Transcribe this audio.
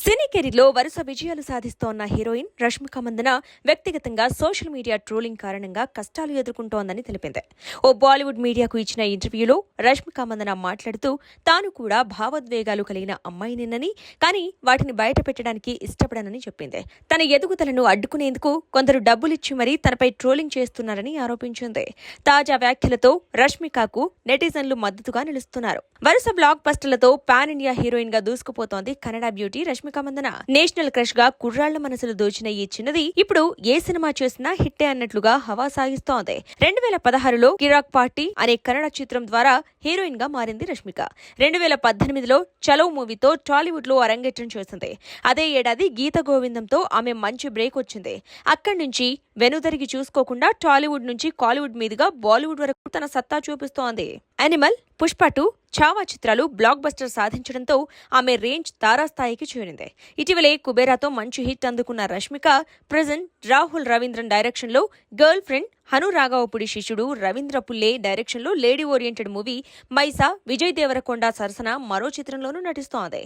సినీ కెరీర్లో వరుస విజయాలు సాధిస్తోన్న హీరోయిన్ రష్మిక మందన వ్యక్తిగతంగా సోషల్ మీడియా ట్రోలింగ్ కారణంగా కష్టాలు ఎదుర్కొంటోందని తెలిపింది. ఓ బాలీవుడ్ మీడియాకు ఇచ్చిన ఇంటర్వ్యూలో రష్మిక మందన మాట్లాడుతూ తాను కూడా భావోద్వేగాలు కలిగిన అమ్మాయినేనని కానీ వాటిని బయట పెట్టడానికి ఇష్టపడనని చెప్పింది. తన ఎదుగుదలను అడ్డుకునేందుకు కొందరు డబ్బులిచ్చి మరీ తనపై ట్రోలింగ్ చేస్తున్నారని ఆరోపించింది. తాజా వ్యాఖ్యలతో రష్మికకు నెటిజన్లు మద్దతుగా నిలుస్తున్నారు. వరుస బ్లాక్ బస్టర్లతో పాన్ ఇండియా హీరోయిన్గా దూసుకుపోతోంది కన్నడ బ్యూటీ రష్మిక మందన నేషనల్ క్రష్గా కుర్రాళ్ళ మనసులు దోచిన ఈ చిన్నది ఇప్పుడు ఏ సినిమా చేసినా హిట్టే అన్నట్లుగా హవా సాగిస్తోంది. రెండు వేల పదహారులో కిరాక్ పార్టీ అనే కన్నడ చిత్రం ద్వారా హీరోయిన్గా మారింది రష్మిక. రెండు వేల పద్దెనిమిదిలో చలో మూవీతో టాలీవుడ్లో అరంగేట్రం చేసింది. అదే ఏడాది గీత గోవిందంతో ఆమె మంచి బ్రేక్ వచ్చింది. అక్కడి నుంచి వెనుదరిగి చూసుకోకుండా టాలీవుడ్ నుంచి కాలీవుడ్ మీదుగా బాలీవుడ్ వరకు తన సత్తా చూపిస్తోంది. అనిమల్ పుష్ప టూ చావా చిత్రాలు బ్లాక్ బస్టర్ సాధించడంతో ఆమె రేంజ్ తారాస్థాయికి చేరింది. ఇటీవలే కుబేరాతో మంచి హిట్ అందుకున్న రష్మిక ప్రజెంట్ రాహుల్ రవీంద్రన్ డైరెక్షన్లో గర్ల్ ఫ్రెండ్ హను రాఘవపుడి శిష్యుడు రవీంద్ర పుల్లే డైరెక్షన్లో lady oriented movie Maisa Vijay Deverakonda సరసన మరో చిత్రంలోనూ నటిస్తోంది.